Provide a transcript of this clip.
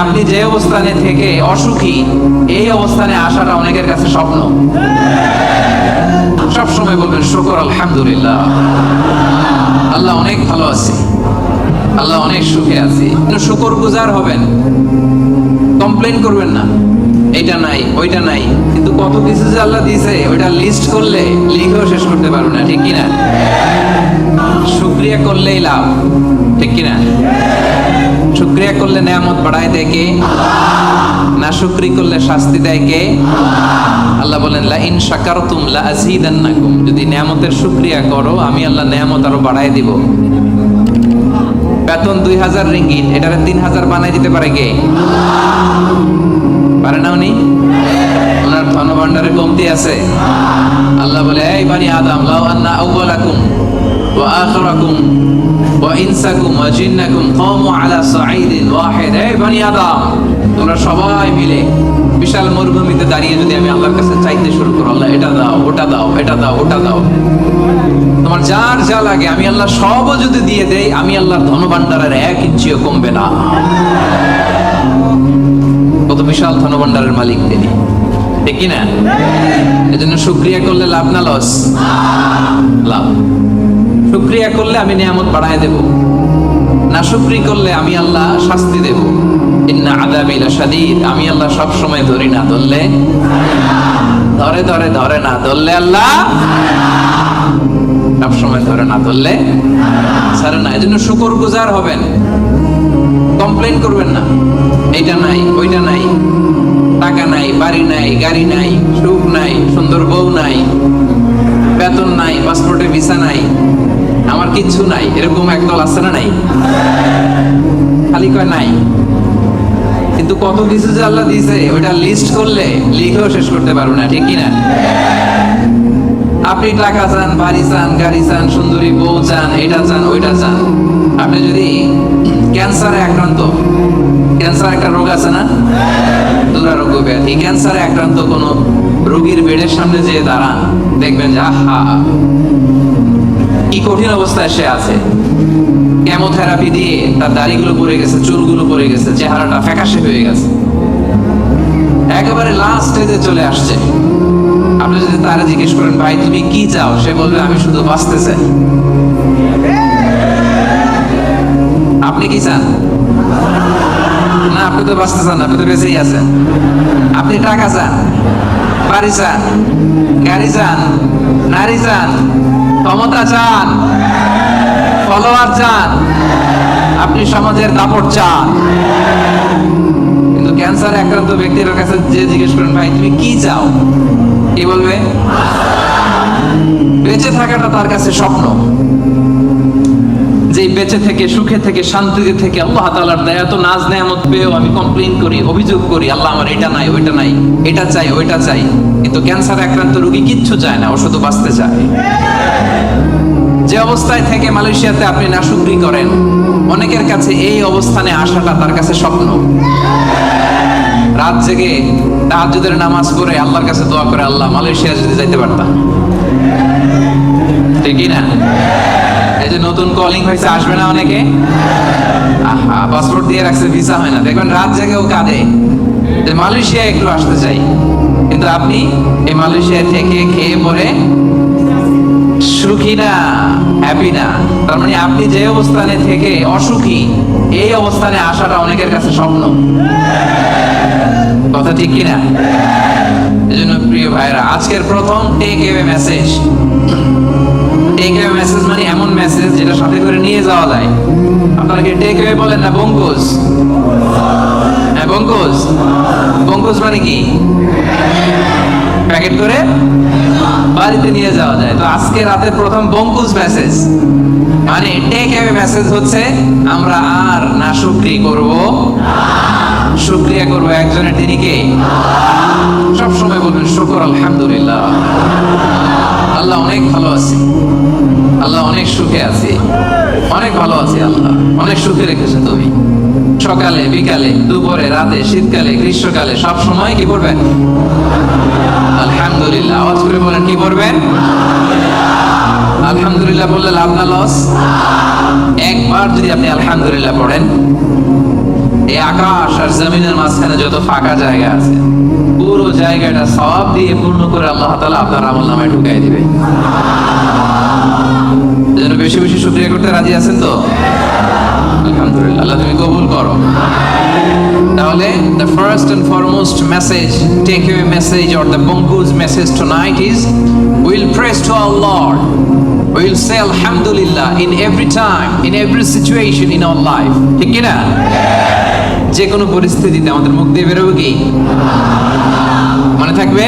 আপনি যে অবস্থানে থেকে অসুখী, এই অবস্থানে আসাটা অনেকের কাছে স্বপ্ন। সব সময় বলবেন, শুকর, আলহামদুলিল্লাহ। আল্লাহ অনেক ভালো আছে, আল্লাহ অনেক সুখে আছে। শুকর গুজার হবেন। কমপ্লেন করবেন না এটা নাই, ওইটা নাই। কিন্তু কত কিছু যে আল্লাহ দিয়েছে, ওইটা লিস্ট করলে লিখেও শেষ করতে পারব না, ঠিক কিনা? শুক্রিয়া করলেই লাভ, ঠিক কিনা? শুক্রিয়া করলে নেয়ামত বাড়ায় দেয় কে? না শুক্রি করলে শাস্তি দেয় কে? আল্লাহ বলেন লা ইন শাকারতুম লা আযীদান্নাকুম যদি নেয়ামতের শুক্রিয়া করো, আমি আল্লাহ নেয়ামত আরও বাড়ায় দিব। বেতন দুই হাজার রিঙ্গিট এটারে তিন হাজার বানাই দিতে পারে কে? পারে না উনি? ওনার ধনভাণ্ডারে কমতি আছে। আল্লাহ বলে, এই বানি আদম, লাউ আন্না আউওয়ালাকুম ওয়া আখিরাকুম। ইনসাকুম ওয়া জিন্নাকুম কামু আলা সাঈদিন ওয়াহিদ। এই বানি তোমরা সবাই মিলে বিশাল মরুভূমিতে দাঁড়িয়ে যদি আমি আল্লাহর কাছে চাইতে শুরু করো, আল্লাহ, এটা দাও, ওটা দাও, এটা দাও, ওটা দাও। তোমার যার যা লাগে, আমি আল্লাহ সবও যদি দিয়ে দেই, আমি আল্লাহর ধনভাণ্ডারের এক ইঞ্চিও কমবে না। কত বিশাল ধনভাণ্ডারের মালিক তিনি। ঠিক কি না এজন্য শুক্রিয়া করলে লাভ না, লস? লাভ। শুক্রিয়া করলে আমি নিয়ামত বাড়ায় দেব। না শুক্রি করলে আমি আল্লাহ শাস্তি দেব। ইন্না আদাবি লাশাদীদ। আমি আল্লাহ সব সময় ধরি না। ধরলে? ধরে ধরে ধরে না। ধরলে আল্লাহ? সব সময় ধরে না। ধরলে? ছাড়ে না। এজন্য শুকর গুজার হবেন। কমপ্লেন করবেন না। এইটা নাই, ওইটা নাই। টাকা নাই, বাড়ি নাই, গাড়ি নাই, সুখ নাই, সুন্দর বউ নাই, বেতন নাই, পাসপোর্টে ভিসা নাই। আমার কিচ্ছু নাই। এরকম একদল আছে না নাই? খালি কয় নাই। কিন্তু কত কিছু যে আল্লাহ দিয়েছে, ওইটা লিস্ট করলে লিখেও শেষ করতে পারব না, ঠিক কি না আপনি টাকা চান, বাড়ি চান, গাড়ি চান, সুন্দরী বউ চান, এটা চান, ওইটা চান। আপনি যদি ক্যান্সারে আক্রান্ত ক্যান্সার একটা রোগ আছে না? দুরারোগ্য ব্যাধি। ক্যান্সারে আক্রান্ত কোন রোগীর বেডের সামনে যে দাঁড়ান, দেখবেন যে, আহা কি কঠিন অবস্থায় সে আছে? কেমোথেরাপি দিয়ে তার দাড়িগুলো পড়ে গেছে, চুলগুলো পড়ে গেছে, চেহারাটা ফ্যাকাশে হয়ে গেছে। একেবারে লাস্ট স্টেজে চলে আসছে। আপনি যদি তারা জিজ্ঞেস করেন, ভাই, তুমি কি চাও? সে বলবে, আমি শুধু বাঁচতে চাই। আপনি কি চান? না, আপনি তো বাঁচতে চান আপনি তো বেঁচেই আছেন। আপনি টাকা চান, বাড়ি চান, গাড়ি চান, নারী চান ক্ষমতা চান ফলোয়ার চান, আপনি সমাজের দাপট চান। কিন্তু ক্যান্সার আক্রান্ত ব্যক্তির কাছে যে জিজ্ঞেস করেন, ভাই, তুমি কি চাও? কি বলবে? বেঁচে থাকাটা তার কাছে স্বপ্ন। বেঁচে থেকে, সুখে থেকে, শান্তিতে থেকে আল্লাহ তাআলার দয়া তো নাজ নেয়ামত পেয়েও আমি কমপ্লেইন করি, অভিযোগ করি, আল্লাহ আমার এটা নাই, ওইটা নাই, এটা চাই, ওইটা চাই। কিন্তু ক্যান্সার আক্রান্ত রোগী কিচ্ছু চায় না ও বাঁচতে চায়। যে অবস্থায় থেকে মালয়েশিয়াতে আপনি নাশুকরি করেন, অনেকের কাছে এই অবস্থানে আসাটা তার কাছে স্বপ্ন। রাত জেগে তাহাজ্জুদের নামাজ পড়ে আল্লাহর কাছে দোয়া করে, আল্লাহ মালয়েশিয়া যদি যাইতে পারতাম। ঠিকই না? যে নতুন কলিং হয়েছে, আসবে না অনেকে? আহা পাসপোর্ট দিয়ে রাখছে ভিসা হয় না। দেখবেন রাত জেগেও কাঁদে। যে মালয়েশিয়া একটু আসতে চাই। কিন্তু আপনি এই মালয়েশিয়া থেকে খেয়ে পরে সুখী না হ্যাপি না। তার মানে আপনি যে অবস্থানে থেকে অসুখী, এই অবস্থানে আসাটা অনেকের কাছে স্বপ্ন। কথা ঠিক কিনা? এজন্য প্রিয় ভাইরা আজকের প্রথম take away message take message মানে এমন মেসেজ যেটা সাথে করে নিয়ে যাওয়া যায়। আপনারা কি বলেন না বঙ্কুজ হ্যাঁ বঙ্কুজ বঙ্কুজ মানে কি? প্যাকেট করে বাড়িতে নিয়ে যাওয়া যায়। তো আজকে রাতের প্রথম বঙ্কুজ মেসেজ মানে টেক মেসেজ হচ্ছে, আমরা আর না শুকরি করব। শুক্রিয়া করব একজনের তিনি কে? আল্লাহ। অনেক সুখে রেখেছে তুমি। সকালে, বিকালে, দুপুরে, রাতে, শীতকালে, গ্রীষ্মকালে, সব সময় কি করবেন? আলহামদুলিল্লাহ। আওয়াজ করে বলেন, কি করবেন? আলহামদুলিল্লাহ বললে লাভ না, লস? একবার যদি আপনি আলহামদুলিল্লাহ পড়েন, এই আকাশ আর জমিনের মাঝখানে যত ফাঁকা জায়গা আছে, পুরো জায়গাটা সব দিয়ে পূর্ণ করে আল্লাহ তাআলা আপনার আমল নামায় ঢুকাই দিবে। যেন বেশি বেশি শুক্রিয়া করতে রাজি আছেন তো আলহামদুলিল্লাহ আল্লাহ তুমি কবুল করো তাহলে the first and foremost message take away message or the Bonku's message tonight is we'll praise to our Lord we'll say alhamdulillah in every time in every situation in our life ঠিক কি না যে কোনো পরিস্থিতিতে আমাদের মুখ দিয়ে বেরোবে কি মনে থাকবে